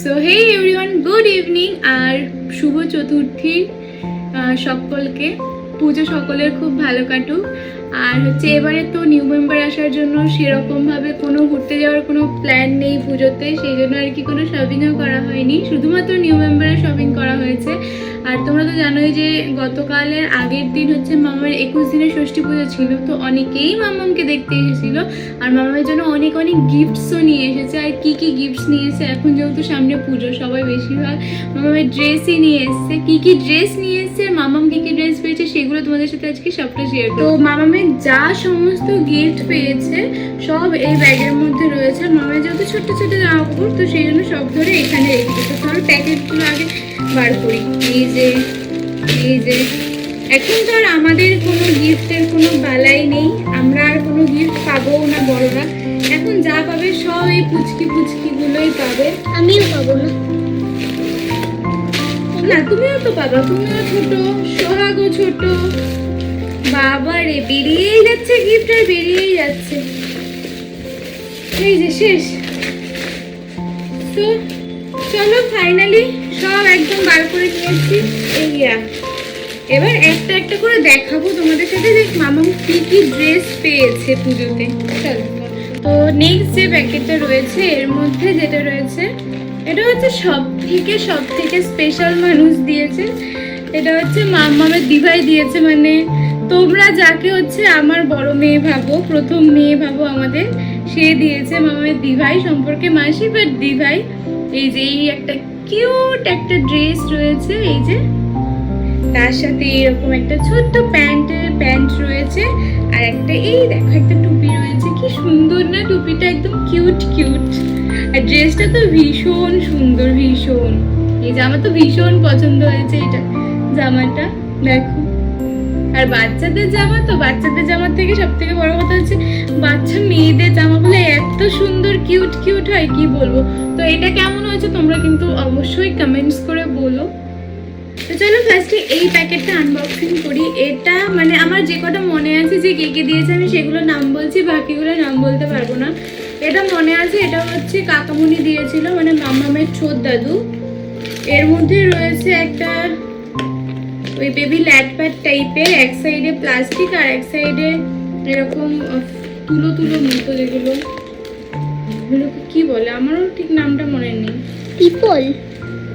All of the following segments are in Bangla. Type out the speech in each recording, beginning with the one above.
So hey everyone good evening আর শুভ চতুর্থীর সকলকে। পুজো সকলের খুব ভালো কাটুক। আর হচ্ছে এবারে তো নিউ মেম্বার আসার জন্য সেরকমভাবে কোনো ঘুরতে যাওয়ার কোনো প্ল্যান নেই পুজোতে, সেই জন্য আর কি কোনো শপিংও করা হয়নি। শুধুমাত্র নিউ মেম্বারে শপিং করা হয়েছে। আর তোমরা তো জানোই যে গতকালের আগের দিন হচ্ছে মামার একুশ দিনের ষষ্ঠী পুজো ছিল, তো অনেকেই মামামকে দেখতে এসেছিল। আর মামার জন্য অনেক অনেক গিফটসও নিয়ে এসেছে। আর কি কি গিফটস নিয়ে এসেছে? এখন যেহেতু সামনে পুজো, সবাই বেশিরভাগ মামামের ড্রেসই নিয়ে এসেছে। কি কি ড্রেস নিয়ে এসেছে? মামাম কি কি ড্রেস পেয়েছে? সেগুলো তোমাদের সাথে আজকে সবটা শেয়ার তো মামামের যা সমস্ত গিফট পেয়েছে সব এই ব্যাগের মধ্যে রয়েছে। মামার যেহেতু ছোট্ট ছোট জামা কাপড় তো সেই জন্য সব ধরে এখানে রেখে দিতে তাহলে প্যাকেটগুলো আগে বার করি। এই যে এই যে। এখন তো আর আমাদের কোনো গিফটের কোনো বালাই নেই। আমরা আর কোনো গিফট পাবো না বড়রা। এখন যা পাবে সব এই পুচকি পুচকি গুলোই পাবে। আমিও পাবো না। না তুমিও তো পাবা। তুমিও ছোট সোহাগও ছোট। বাবা রে বেরিয়েই যাচ্ছে গিফট আর বেরিয়েই যাচ্ছে। এই যে, শেষ। তো, চলো ফাইনালি সব একদম বার করে নিয়েছি। এই ইয়া। এবার একটা একটা করে দেখাবো তোমাদের সাথে যে মামা কি কি ড্রেস পেয়েছে পুজোতে। চলো। তো নেক্সট যে প্যাকেটটা রয়েছে, এর মধ্যে যেটা রয়েছে, এটা হচ্ছে সব থেকে সব থেকে স্পেশাল মানুষ দিয়েছে। এটা হচ্ছে মামামের দিভাই দিয়েছে মানে তোমরা যাকে হচ্ছে আমার বড় মেয়ে ভাবো, প্রথম মেয়ে ভাবো আমাদের, সে দিয়েছে মামামের দিভাই সম্পর্কে মাসি বাট দিভাই। এই যে, এই একটা কিউট একটা ড্রেস রয়েছে, এই যে। তার সাথে এরকম একটা ছোট্ট প্যান্টের প্যান্ট রয়েছে, আর একটা, এই দেখো, একটা টুপি রয়েছে। কি সুন্দর না, টুপিটা একদম কিউট কিউট আর ড্রেসটা তো ভীষণ সুন্দর, ভীষণ। এই জামা তো ভীষণ পছন্দ হয়েছে, এটা জামাটা, দেখো। আর বাচ্চাদের জামা তো বাচ্চাদের জামার থেকে সব থেকে বড় কথা হচ্ছে বাচ্চা মেয়েদের জামাগুলো এত সুন্দর কিউট কিউট হয়, কি বলব? তো এটা কেমন হয়েছে তোমরা কিন্তু অবশ্যই কমেন্টস করে বলো। তো চলো ফার্স্টে এই প্যাকেটটা আনবক্সিং করি। এটা মানে আমার যে কটা মনে আছে যে কে কে দিয়েছে আমি সেগুলো নাম বলছি বাকিগুলো নাম বলতে পারব না। এটা মনে আছে, এটা হচ্ছে কাকামুনি দিয়েছিল মানে মামামের ছোট দাদু। এর মধ্যে রয়েছে একটা ওই বেবি ল্যাট প্যাড টাইপের এক সাইডে প্লাস্টিক আর এক সাইডে এরকম তুলো তুলো মতো যেগুলো। এগুলোকে কি বলে? আমারও ঠিক নামটা মনে নেই। পিপল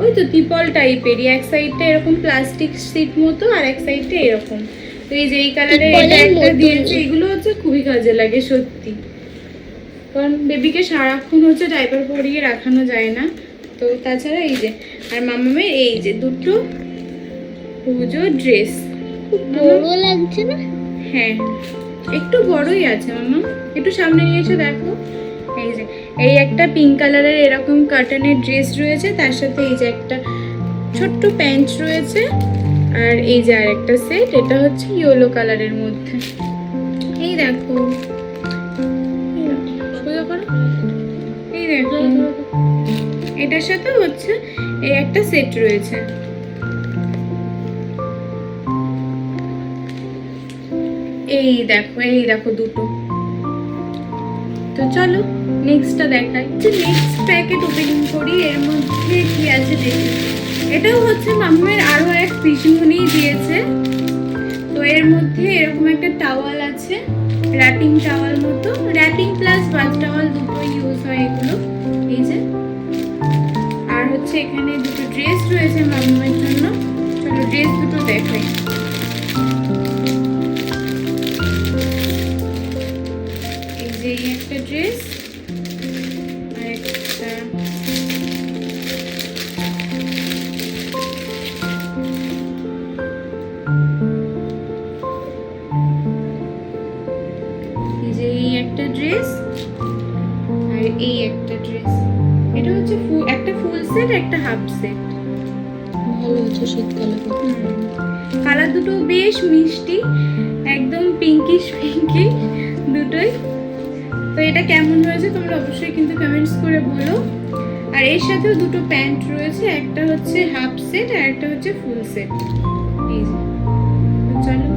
ওই তো ত্রিপল টাইপেরই এক সাইডটা এরকম প্লাস্টিক সিট মতো আর এক সাইডটা এরকম। তো এই যে এই কালারের এটা একটা দিয়েছে এগুলো হচ্ছে খুবই কাজে লাগে সত্যি। কারণ বেবিকে সারাক্ষণ হচ্ছে ডাইপার পরিয়ে রাখানো যায় না। তো তাছাড়া এই যে আর মামামের এই যে দুটো পুজো ড্রেস বড় লাগছে না? হ্যাঁ। একটু বড়ই আছে মামা। একটু সামনে নিয়ে এসে দেখো। এই যে এই একটা পিঙ্ক কালারের এরকম কাটনের ড্রেস রয়েছে তার সাথে এই যে একটা ছোট্ট প্যান্ট রয়েছে আর এই যে আর একটা সেট এটা হচ্ছে ইয়েলো কালারের মধ্যে। এই দেখো। এই দেখো, সোজা করো। এই দেখো। এটার সাথে হচ্ছে এই একটা সেট রয়েছে। এই দেখো এই দেখো দুটো। তো চলো নেক্সটটা দেখাই। যে নেক্সট প্যাকেট ওপেনিং করি, এর মধ্যে কি আছে দেখি। এটাও হচ্ছে মাম্মের আরও এক পিসমুনি দিয়েছে। তো এর মধ্যে এরকম একটা টাওয়াল আছে র্যাপিং টাওয়াল মতো। র্যাপিং প্লাস বাথ টাওয়াল দুটো ইউজ হয় এগুলো। এই যে। আর হচ্ছে এখানে দুটো ড্রেস রয়েছে মাম্মের জন্য। চলো ড্রেস দুটো দেখাই। একটা ড্রেস আর একটা যে এই একটা ড্রেস আর এই একটা ড্রেস এটা হচ্ছে ফুল একটা ফুল সেট একটা হাফ সেট ভালো হচ্ছে শীতকালে কালার দুটো বেশ মিষ্টি একদম পিঙ্কিশ পিঙ্কি দুটোই। তো এটা কেমন হয়েছে তোমরা অবশ্যই কিন্তু কমেন্টস করে বলো। আর এর সাথেও দুটো প্যান্ট রয়েছে, একটা হচ্ছে হাফ সেট আর একটা হচ্ছে ফুল সেট এই চলো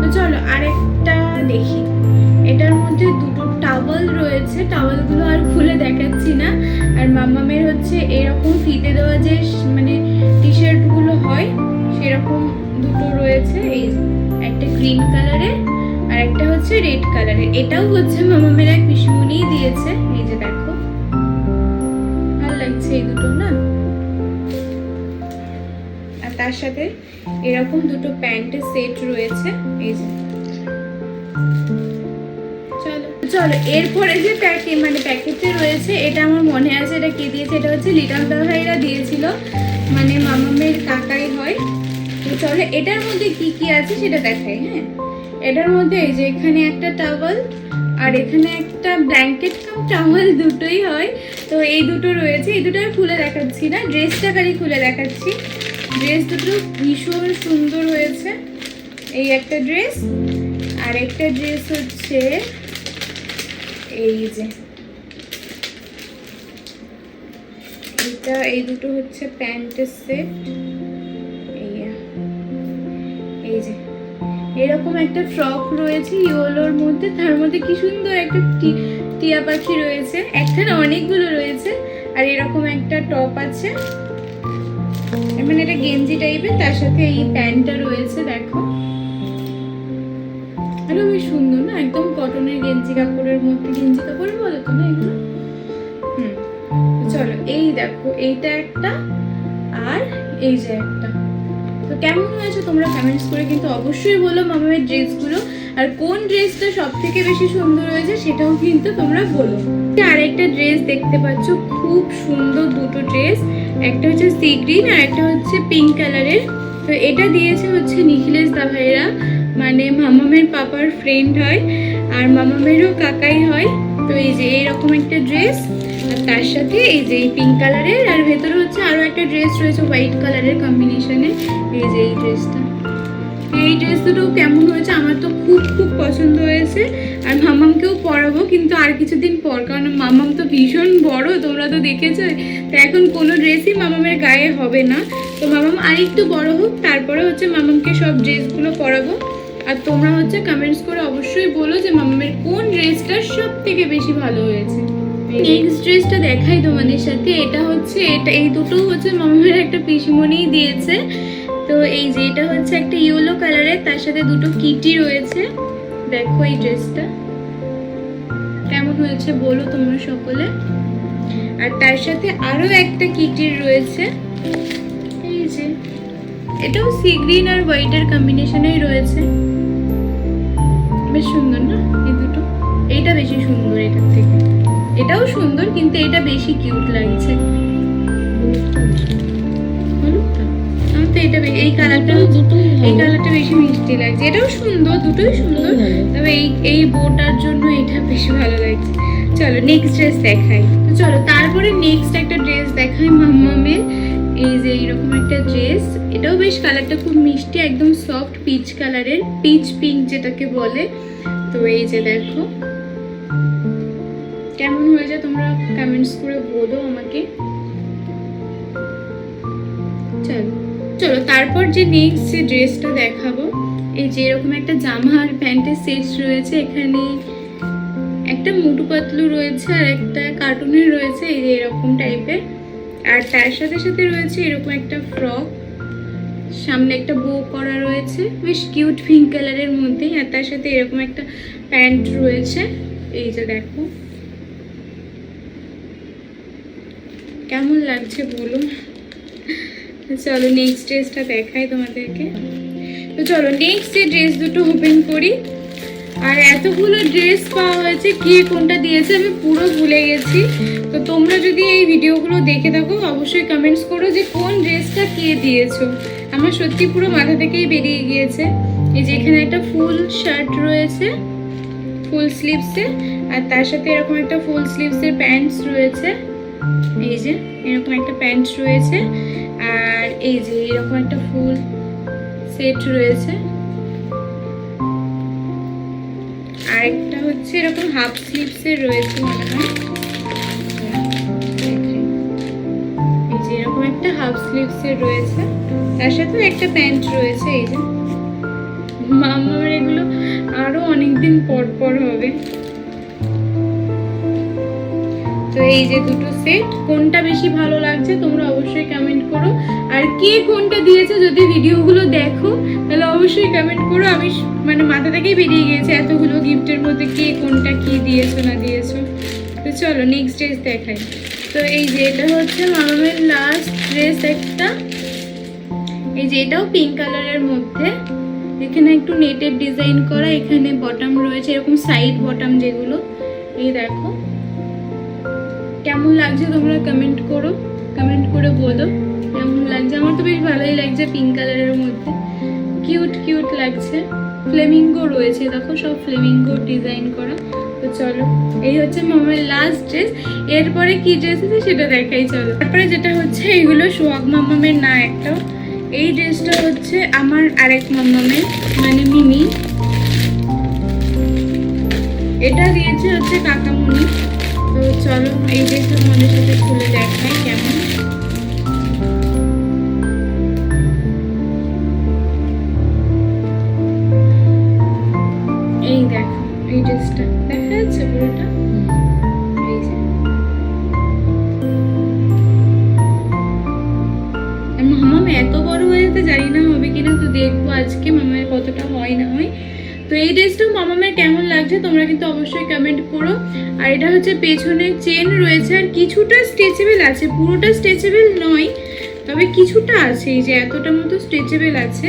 তো চলো আরেকটা দেখি। এটার মধ্যে দুটো টাওয়াল রয়েছে টাওয়ালগুলো আর খুলে দেখাচ্ছি না। আর মামামের হচ্ছে এরকম ফিতে দেওয়া যে মানে টি শার্টগুলো হয়, সেরকম দুটো রয়েছে। এই একটা গ্রিন কালারের আর একটা হচ্ছে রেড কালারের। এটাও হচ্ছে মামামের এক পিসিমণিই দিয়েছে। এই যে দেখো, ভালো লাগছে এই দুটো না? আর তার সাথে এরকম দুটো প্যান্টের সেট রয়েছে। এই যে, চলো এরপরে যে প্যাকে মানে প্যাকেটে রয়েছে, এটা আমার মনে আছে এটা কে দিয়েছে? এটা হচ্ছে লিটল দা ভাইরা দিয়েছিল। মানে মামামের কাকাই হয়। তো চলো, এটার মধ্যে কি কি আছে সেটা দেখাই হ্যাঁ? এটার মধ্যে এই যে এখানে একটা টাওয়াল আর এখানে একটা ব্ল্যাঙ্কেট কাম টাওয়াল দুটোই হয়। তো এই দুটো রয়েছে। এই দুটো খুলে দেখাচ্ছি না। ড্রেসটা খালি খুলে দেখাচ্ছি। ড্রেস দুটো ভীষণ সুন্দর হয়েছে। এই একটা ড্রেস আর একটা ড্রেস হচ্ছে এই যে। এটা, এই দুটো হচ্ছে প্যান্টের সেট এই যে। এরকম একটা ফ্রক রয়েছে ইয়োলোর মধ্যে। তার মধ্যে কি সুন্দর একটা টিয়া পাখি রয়েছে। একটা না অনেকগুলো রয়েছে। আর এরকম একটা টপ আছে। মানে এটা গেঞ্জি টাইপের তার সাথে এই প্যান্টটা রয়েছে, দেখো। আরে বেশ সুন্দর না? একদম কটনের গেঞ্জি কাপড়ের মধ্যে গেঞ্জি কাপড় বলে তো না এগুলো? হুম চলো, এই দেখো, এইটা একটা, আর এই যে একটা তো কেমন হয়েছে তোমরা কমেন্টস করে কিন্তু অবশ্যই বলো মামামের ড্রেসগুলো। আর কোন ড্রেসটা সব থেকে বেশি সুন্দর হয়েছে সেটাও কিন্তু তোমরা বলো। আরেকটা ড্রেস দেখতে পাচ্ছ, খুব সুন্দর দুটো ড্রেস। একটা হচ্ছে সি গ্রিন আর একটা হচ্ছে পিঙ্ক কালারের। তো এটা দিয়েছে হচ্ছে নিখিলেশ দাভাইরা মানে মামামের পাপার ফ্রেন্ড হয় আর মামামেরও কাকাই হয়। তো এই যে এইরকম একটা ড্রেস আর তার সাথে এই যে এই পিঙ্ক কালারের আর ভেতরে হচ্ছে আরও একটা ড্রেস রয়েছে হোয়াইট কালারের কম্বিনেশনে এই যে এই ড্রেসটা এই ড্রেস দুটো কেমন হয়েছে আমার তো খুব খুব পছন্দ হয়েছে। আর মামামকেও পরাবো, কিন্তু আর কিছুদিন পর, কারণ মামাম তো ভীষণ বড়, তোমরা তো দেখেছ। তো এখন কোনো ড্রেসই মামামের গায়ে হবে না। তো মামাম আরেকটু বড় হোক, তারপরে হচ্ছে মামামকে সব ড্রেসগুলো পরাবো। আর তোমরা হচ্ছে কমেন্টস করে অবশ্যই বলো যে মামামের কোন ড্রেসটা সব থেকে বেশি ভালো হয়েছে। নেক্সট ড্রেসটা দেখাই তোমাদের সাথে। এটা হচ্ছে, এটা এই দুটো হচ্ছে মামামের একটা পিসিমণিই দিয়েছে। তো এই যে এটা হচ্ছে একটা ইয়েলো কালারের তার সাথে দুটো কিটি রয়েছে। দেখো এই ড্রেসটা। কেমন হয়েছে বলো তোমরা সকলে। আর তার সাথে আরও একটা কিটির রয়েছে। এই যে, এটাও সি গ্রিন আর হোয়াইটের কম্বিনেশনেই রয়েছে। বেশ সুন্দর না এই দুটো? এইটা বেশি সুন্দর এটার থেকে। এটাও সুন্দর কিন্তু এটা বেশি কিউট লাগছে। তো এটা এই কালারটা এই কালারটা বেশি মিষ্টি লাগছে। এটাও সুন্দর দুটোই সুন্দর। তবে এই এই বোটার জন্য এটা বেশি ভালো লাগছে। চলো নেক্সট ড্রেস দেখাই। তো চলো তারপরে নেক্সট একটা ড্রেস দেখাই মাম্মামের। এই যে এইরকম একটা ড্রেস এটাও বেশ কালারটা খুব মিষ্টি, একদম সফট পিচ কালারের পিচ পিঙ্ক যেটাকে বলে। তো এই যে দেখো। কেমন হয়েছে তোমরা কমেন্টস করে বলো আমাকে। চলো। চলো, তারপর যে নেক্সট যে ড্রেসটা দেখাবো, এই যে এরকম একটা জামা আর প্যান্টের সেট রয়েছে, এখানে একটা মুটু পাতলু রয়েছে আর একটা কার্টুনের রয়েছে, এই যে এরকম টাইপের আর তার সাথে সাথে রয়েছে এরকম একটা ফ্রক সামনে একটা বো করা রয়েছে। বেশ কিউট পিঙ্ক কালারের মধ্যে আর তার সাথে এরকম একটা প্যান্ট রয়েছে। এই যে দেখো। কেমন লাগছে বলুন? চলো নেক্সট ড্রেসটা দেখাই তোমাদেরকে। তো চলো নেক্সট যে ড্রেস দুটো ওপেন করি। আর এতগুলো ড্রেস পাওয়া হয়েছে, কে কোনটা দিয়েছে আমি পুরো ভুলে গেছি। তো তোমরা যদি এই ভিডিওগুলো দেখে থাকো, অবশ্যই কমেন্টস করো যে কোন ড্রেসটা কে দিয়েছ। আমার সত্যি পুরো মাথা থেকেই বেরিয়ে গিয়েছে। এই যে এখানে একটা ফুল শার্ট রয়েছে ফুল স্লিভসে আর তার সাথে এরকম একটা ফুল স্লিভসের প্যান্টস রয়েছে। এই যে এরকম একটা প্যান্ট রয়েছে, আর এই যে এরকম একটা ফুল সেট রয়েছে। আর একটা হচ্ছে এরকম হাফ স্লিভসের রয়েছে মনে হয় এই যে এরকম একটা হাফ স্লিভসের রয়েছে। তার সাথেও একটা প্যান্ট রয়েছে, এই যে। মামার এগুলো আরও অনেকদিন পর পর হবে। তো এই যে দুটো সেট কোনটা বেশি ভালো লাগছে তোমরা অবশ্যই কমেন্ট করো। আর কে কোনটা দিয়েছে যদি ভিডিওগুলো দেখো, তাহলে অবশ্যই কমেন্ট করো। আমি মানে মাথা থেকেই বেরিয়ে গিয়েছে এতগুলো গিফটের মধ্যে কে কোনটা কি দিয়েছ না দিয়েছ। তো চলো নেক্সট ড্রেস দেখাই। তো এই যে এটা হচ্ছে মামামের লাস্ট ড্রেস একটা। এই যে এটাও পিঙ্ক কালারের মধ্যে। এখানে একটু নেটের ডিজাইন করা, এখানে বটম রয়েছে, এরকম সাইড বটম যেগুলো। এই দেখো। কেমন লাগছে তোমরা কমেন্ট করো। কমেন্ট করে বলো। আমার তো বেশ ভালোই লাগছে পিঙ্ক কালারের মধ্যে। কিউট কিউট লাগছে। ফ্লেমিঙ্গো রয়েছে, দেখো সব ফ্লেমিঙ্গো ডিজাইন করা। তো চলো, এই হচ্ছে মামার লাস্ট ড্রেস এরপরে কি ড্রেস আছে সেটা দেখাই, চলো। তারপরে যেটা হচ্ছে, এগুলো সোহাগ মামামের না একটা এই ড্রেসটা হচ্ছে আমার আরেক মামামের মানে মিমি। এটা দিয়েছে হচ্ছে কাকামুনি তো চলো, এই ড্রেসটা তোমাদের সাথে খুলে দেখাই কেমন। এত বড় হয়ে যেতে জানি না হবে কিনা, তো দেখব আজকে মামামের কতটা হয় না হয়। তো এই ড্রেসটা মামামের কেমন লাগছে তোমরা কিন্তু অবশ্যই কমেন্ট করো। আর এটা হচ্ছে পেছনে চেন রয়েছে আর কিছুটা স্ট্রেচেবেল আছে, পুরোটা স্ট্রেচেবেল নয়, তবে কিছুটা আছে, এই যে এতটা মতো স্ট্রেচেবেল আছে।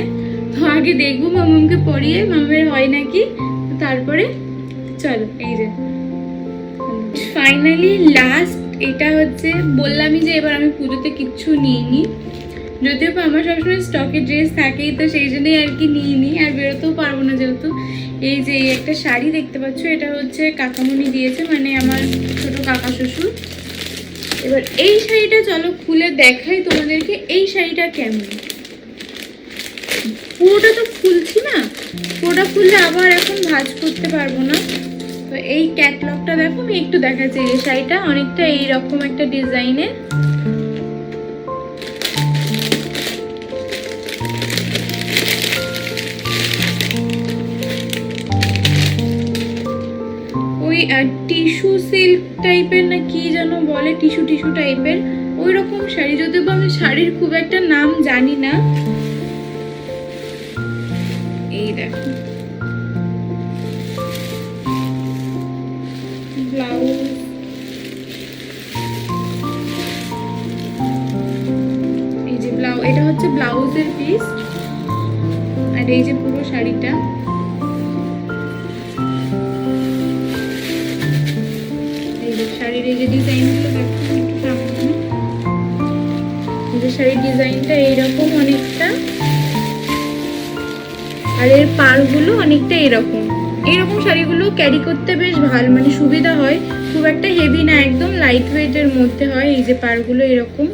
তো আগে দেখব মামামকে পরিয়ে মামামের হয় নাকি? তারপরে চলো, এই যে। ফাইনালি লাস্ট এটা হচ্ছে বললামই যে এবার আমি পুজোতে কিচ্ছু নিইনি। যদিও আমার সবসময় স্টকে ড্রেস থাকেই, তো সেই জন্যই আর কি নিয়ে নিই আর বেরোতেও পারব না যেহেতু। এই যে একটা শাড়ি দেখতে পাচ্ছ, এটা হচ্ছে কাকামণি দিয়েছে মানে আমার ছোট কাকা শ্বশুর। এবার এই শাড়িটা চলো খুলে দেখাই তোমাদেরকে, এই শাড়িটা কেমন? পুরোটা তো খুলছি না, পুরোটা খুললে আবার এখন ভাঁজ করতে পারব না। তো এই ক্যাটলগটা দেখো, আমি একটু দেখাচ্ছি এই শাড়িটা, অনেকটা এইরকম একটা ডিজাইনের টিস্যু সিল্ক টাইপের না কি যেন বলে, টিস্যু টিস্যু টাইপের ওই রকম শাড়ি। যদিও আমি শাড়ির খুব একটা নাম জানি না। এই দেখো। ব্লাউজ। এই যে ব্লাউজ এটা হচ্ছে ব্লাউজের পিস আর এই যে পুরো শাড়িটা। এই যে ডিজাইনগুলো যে শাড়ির ডিজাইনটা এইরকম অনেকটা। আর এর অনেকটা এরকম। এইরকম শাড়িগুলো ক্যারি করতে বেশ ভালো মানে সুবিধা হয়। খুব একটা হেভি না, একদম লাইট মধ্যে হয়। এই যে পাড়গুলো এরকম।